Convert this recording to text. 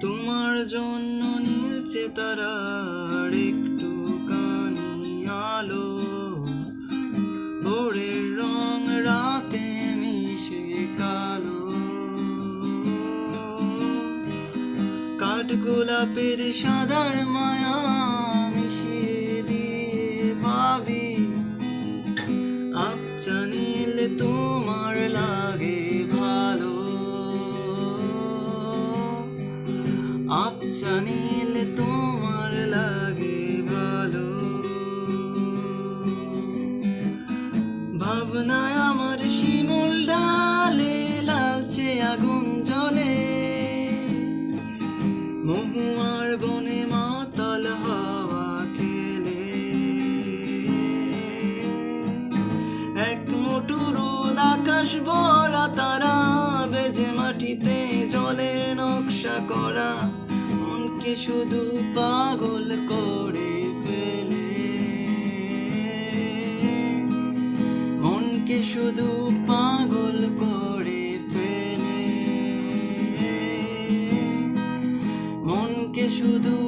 তোমার জন্য নীলছে তারার একটু কানি আলো। ভোরের রং রাতে মিশে কালো। কাঠ গোলাপের সাদার মায়া মিশিয়ে দিয়ে ভাবি আচ্ছা নীল তোমার লাগে আচ্ছা নীল তোমার লাগে ভালো। ভাবনায় আমার শিমুল ডালে, লালচে আগুন জ্বলে। মহুয়ার বনে মাতাল হাওয়া খেলে। এক মোটুরুল আকাশ ভরা তারা, বেজে মাটিতে জলের নকশা করা। কে শুধু পাগল করে ফেলে। মনকে শুধু পাগল করে ফেলে। মনকে শুধু